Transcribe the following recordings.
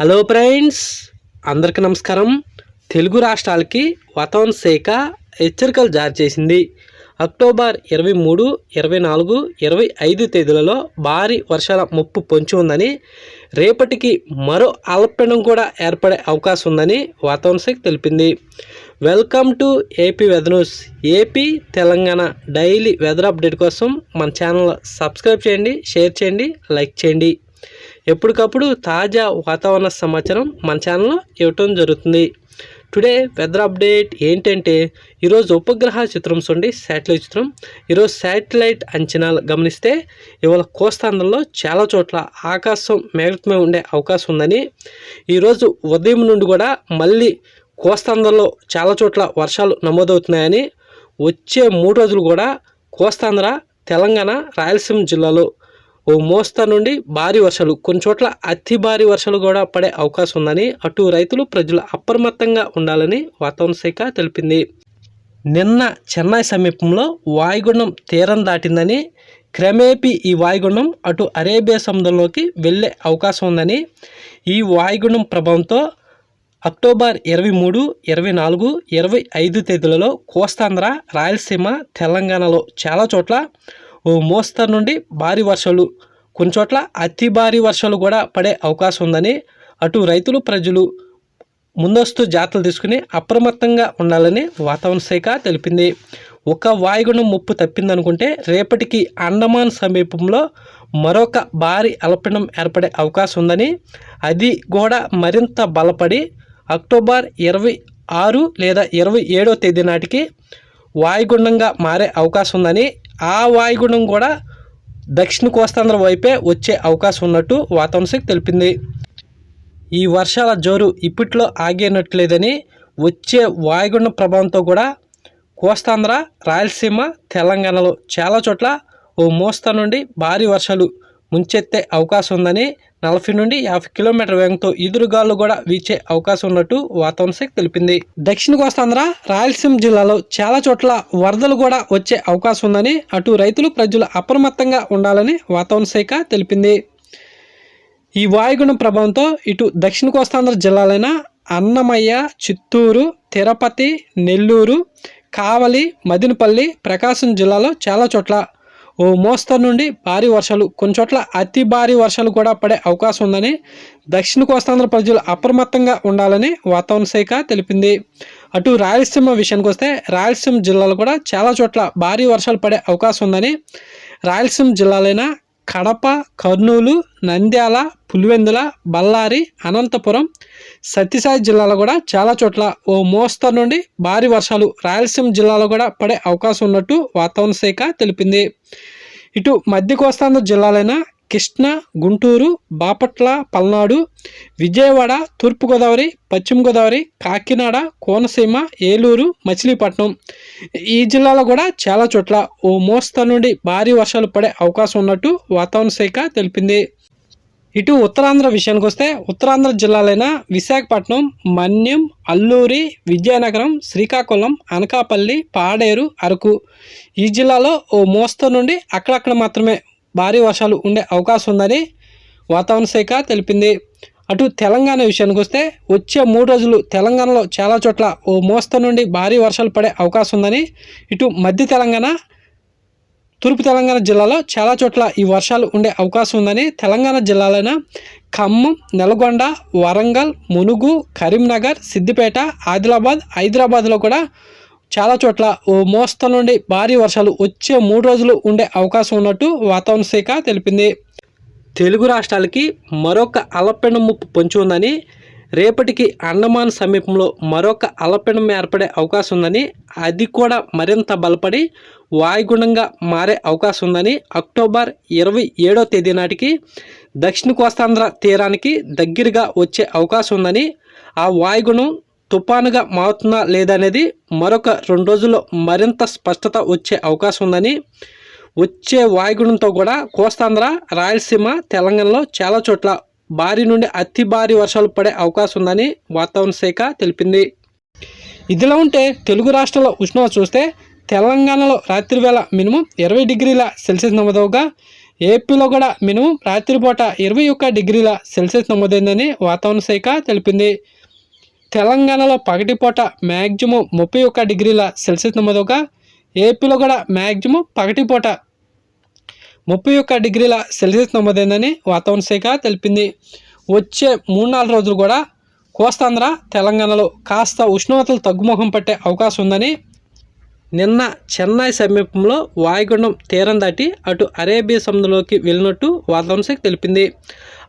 Hello friends అందరికీ నమస్కారం. తెలుగు రాష్ట్రాలకి వాతావరణ శాఖ హెచ్చరికలు జారీ చేసింది. అక్టోబర్ ఇరవై మూడు ఇరవై నాలుగు ఇరవై ఐదు తేదీలలో భారీ వర్షాల ముప్పు పొంచి ఉందని రేపటికి మరో అల్పపీడనం కూడా ఏర్పడే అవకాశం ఉందని వాతావరణ శాఖ తెలిపింది. Welcome to AP weather news AP Telangana daily weather update కోసం మన ఛానల్ సబ్స్క్రైబ్ చేయండి షేర్ చేయండి లైక్ చేయండి. ఎప్పటికప్పుడు తాజా వాతావరణ సమాచారం మన ఛానల్లో ఇవ్వటం జరుగుతుంది. టుడే వెదర్ అప్డేట్ ఏంటంటే ఈరోజు ఉపగ్రహ చిత్రం చూడండి శాటిలైట్ చిత్రం. ఈరోజు శాటిలైట్ అంచనాలు గమనిస్తే ఇవాళ కోస్తాంధ్రలో చాలా చోట్ల ఆకాశం మేఘమే ఉండే అవకాశం ఉందని. ఈరోజు ఉదయం నుండి కూడా మళ్ళీ కోస్తాంధ్రలో చాలా చోట్ల వర్షాలు నమోదవుతున్నాయని. వచ్చే మూడు రోజులు కూడా కోస్తాంధ్ర తెలంగాణ రాయలసీమ జిల్లాలో ఓ మోస్తా నుండి భారీ వర్షాలు కొన్ని చోట్ల అతి భారీ వర్షాలు కూడా పడే అవకాశం ఉందని అటు రైతులు ప్రజలు అప్రమత్తంగా ఉండాలని వాతావరణ శాఖ తెలిపింది. నిన్న చెన్నై సమీపంలో వాయుగుండం తీరం దాటిందని క్రమేపీ ఈ వాయుగుండం అటు అరేబియా సముద్రంలోకి వెళ్ళే అవకాశం ఉందని ఈ వాయుగుండం ప్రభావంతో అక్టోబర్ ఇరవై మూడు ఇరవై నాలుగు ఇరవై ఐదు తేదీలలో కోస్తాంధ్ర రాయలసీమ తెలంగాణలో చాలా చోట్ల ఓ మోస్తరు నుండి భారీ వర్షాలు కొన్ని చోట్ల అతి భారీ వర్షాలు కూడా పడే అవకాశం ఉందని అటు రైతులు ప్రజలు ముందస్తు జాగ్రత్తలు తీసుకుని అప్రమత్తంగా ఉండాలని వాతావరణ శాఖ తెలిపింది. ఒక వాయుగుణం ముప్పు తప్పిందనుకుంటే రేపటికి అండమాన్ సమీపంలో మరొక భారీ అల్పపీడనం ఏర్పడే అవకాశం ఉందని అది కూడా మరింత బలపడి అక్టోబర్ ఇరవై ఆరు లేదా ఇరవై ఏడో తేదీ నాటికి వాయుగుండంగా మారే అవకాశం ఉందని ఆ వాయుగుండం కూడా దక్షిణ కోస్తాంధ్ర వైపే వచ్చే అవకాశం ఉన్నట్టు వాతావరణ శాఖ తెలిపింది. ఈ వర్షాల జోరు ఇప్పట్లో ఆగేనట్లేదని వచ్చే వాయుగుండం ప్రభావంతో కూడా కోస్తాంధ్ర రాయలసీమ తెలంగాణలో చాలా చోట్ల ఓ మోస్తా నుండి భారీ వర్షాలు ముంచెత్తే అవకాశం ఉందని నలభై నుండి యాభై కిలోమీటర్ వేగంతో ఈదురుగాలు కూడా వీచే అవకాశం ఉన్నట్టు వాతావరణ శాఖ తెలిపింది. దక్షిణ కోస్తాంధ్ర రాయలసీమ జిల్లాలో చాలా చోట్ల వరదలు కూడా వచ్చే అవకాశం ఉందని అటు రైతులు ప్రజలు అప్రమత్తంగా ఉండాలని వాతావరణ శాఖ తెలిపింది. ఈ వాయుగుణం ప్రభావంతో ఇటు దక్షిణ కోస్తాంధ్ర జిల్లాలైన అన్నమయ్య చిత్తూరు తిరుపతి నెల్లూరు కావలి మదినపల్లి ప్రకాశం జిల్లాలో చాలా చోట్ల ఓ మోస్తరు నుండి భారీ వర్షాలు కొన్ని చోట్ల అతి భారీ వర్షాలు కూడా పడే అవకాశం ఉందని దక్షిణ కోస్తాంధ్ర ప్రజలు అప్రమత్తంగా ఉండాలని వాతావరణ శాఖ తెలిపింది. అటు రాయలసీమ విషయానికి వస్తే రాయలసీమ జిల్లాలో కూడా చాలా చోట్ల భారీ వర్షాలు పడే అవకాశం ఉందని రాయలసీమ జిల్లాలైన కడప కర్నూలు నంద్యాల పులివెందుల బళ్ళారి అనంతపురం సత్యసాయి జిల్లాలో కూడా చాలా చోట్ల ఓ మోస్తరు నుండి భారీ వర్షాలు రాయలసీమ జిల్లాలో కూడా పడే అవకాశం ఉన్నట్టు వాతావరణ శాఖ తెలిపింది. ఇటు మధ్య కోస్తాంధ్ర జిల్లాలైన కృష్ణ గుంటూరు బాపట్ల పల్నాడు విజయవాడ తూర్పుగోదావరి పశ్చిమ గోదావరి కాకినాడ కోనసీమ ఏలూరు మచిలీపట్నం. ఈ జిల్లాలో కూడా చాలా చోట్ల ఓ మోస్తరు నుండి భారీ వర్షాలు పడే అవకాశం ఉన్నట్టు వాతావరణ శాఖ తెలిపింది. ఇటు ఉత్తరాంధ్ర విషయానికి వస్తే ఉత్తరాంధ్ర జిల్లాలైన విశాఖపట్నం మన్యం అల్లూరి విజయనగరం శ్రీకాకుళం అనకాపల్లి పాడేరు అరకు. ఈ జిల్లాలో ఓ మోస్తరు నుండి అక్కడక్కడ మాత్రమే భారీ వర్షాలు ఉండే అవకాశం ఉందని వాతావరణ శాఖ తెలిపింది. అటు తెలంగాణ విషయానికి వస్తే వచ్చే మూడు రోజులు తెలంగాణలో చాలా చోట్ల ఓ మోస్తరు నుండి భారీ వర్షాలు పడే అవకాశం ఉందని ఇటు మధ్య తెలంగాణ తూర్పు తెలంగాణ జిల్లాలో చాలా చోట్ల ఈ వర్షాలు ఉండే అవకాశం ఉందని తెలంగాణ జిల్లాలైన ఖమ్మం నల్గొండ వరంగల్ మునుగు కరీంనగర్ సిద్దిపేట ఆదిలాబాద్ హైదరాబాద్లో కూడా చాలా చోట్ల ఓ మోస్తరు నుండి భారీ వర్షాలు వచ్చే మూడు రోజులు ఉండే అవకాశం ఉన్నట్టు వాతావరణ శాఖ తెలిపింది. తెలుగు రాష్ట్రాలకి మరొక అలపెండం ముప్పు పొంచి ఉందని రేపటికి అండమాన్ సమీపంలో మరొక అలపెండం ఏర్పడే అవకాశం ఉందని అది కూడా మరింత బలపడి వాయుగుణంగా మారే అవకాశం ఉందని అక్టోబర్ ఇరవై ఏడో తేదీ నాటికి దక్షిణ కోస్తాంధ్ర తీరానికి దగ్గరగా వచ్చే అవకాశం ఉందని ఆ వాయుగుణం తుఫానుగా మారుతుందా లేదనేది మరొక రెండు రోజుల్లో మరింత స్పష్టత వచ్చే అవకాశం ఉందని వచ్చే వాయుగుణంతో కూడా కోస్తాంధ్ర రాయలసీమ తెలంగాణలో చాలా చోట్ల భారీ నుండి అతి భారీ వర్షాలు పడే అవకాశం ఉందని వాతావరణ శాఖ తెలిపింది. ఇదిలా ఉంటే తెలుగు రాష్ట్రాల ఉష్ణోగ్రత చూస్తే తెలంగాణలో రాత్రి వేళ మినిమం ఇరవై డిగ్రీల సెల్సియస్ నమోదవగా ఏపీలో కూడా మినిమం రాత్రిపూట ఇరవై ఒక్క డిగ్రీల సెల్సియస్ నమోదైందని వాతావరణ శాఖ తెలిపింది. తెలంగాణలో పగటిపూట మ్యాక్సిమం ముప్పై ఒక్క డిగ్రీల సెల్సియస్ నమోదవగా ఏపీలో కూడా మ్యాక్సిమం పగటిపూట ముప్పై ఒక్క డిగ్రీల సెల్సియస్ నమోదైందని వాతావరణ శాఖ తెలిపింది. వచ్చే మూడు నాలుగు రోజులు కూడా కోస్తాంధ్ర తెలంగాణలో కాస్త ఉష్ణోగ్రతలు తగ్గుముఖం పట్టే అవకాశం ఉందని నిన్న చెన్నై సమీపంలో వాయుగుండం తీరం దాటి అటు అరేబియా సముద్రంలోకి వెళ్ళినట్టు వాతావరణ శాఖ తెలిపింది.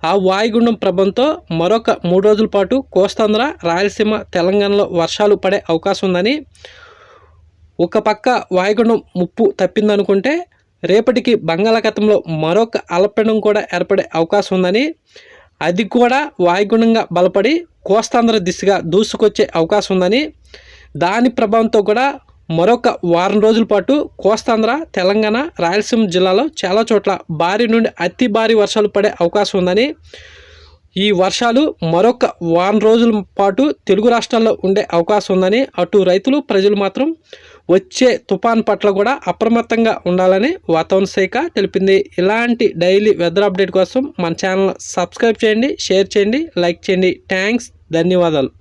ఆ వాయుగుండం ప్రభంతో మరొక మూడు రోజుల పాటు కోస్తాంధ్ర రాయలసీమ తెలంగాణలో వర్షాలు పడే అవకాశం ఉందని ఒక పక్క వాయుగుండం ముప్పు తప్పిందనుకుంటే రేపటికి బంగాళాఖాతంలో మరొక అల్పపీడనం కూడా ఏర్పడే అవకాశం ఉందని అది కూడా వాయుగుండంగా బలపడి కోస్తాంధ్ర దిశగా దూసుకొచ్చే అవకాశం ఉందని దాని ప్రభావంతో కూడా మరొక వారం రోజుల పాటు కోస్తాంధ్ర తెలంగాణ రాయలసీమ జిల్లాలో చాలా చోట్ల భారీ నుండి అతి భారీ వర్షాలు పడే అవకాశం ఉందని ఈ వర్షాలు మరొక వారం రోజుల పాటు తెలుగు రాష్ట్రాల్లో ఉండే అవకాశం ఉందని అటు రైతులు ప్రజలు మాత్రం వచ్చే తుఫాన్ పట్ల కూడా అప్రమత్తంగా ఉండాలని వాతావరణ శాఖ తెలిపింది. ఇలాంటి డైలీ వెదర్ అప్డేట్ కోసం మన ఛానల్ సబ్స్క్రైబ్ చేయండి షేర్ చేయండి లైక్ చేయండి. థ్యాంక్స్ ధన్యవాదాలు.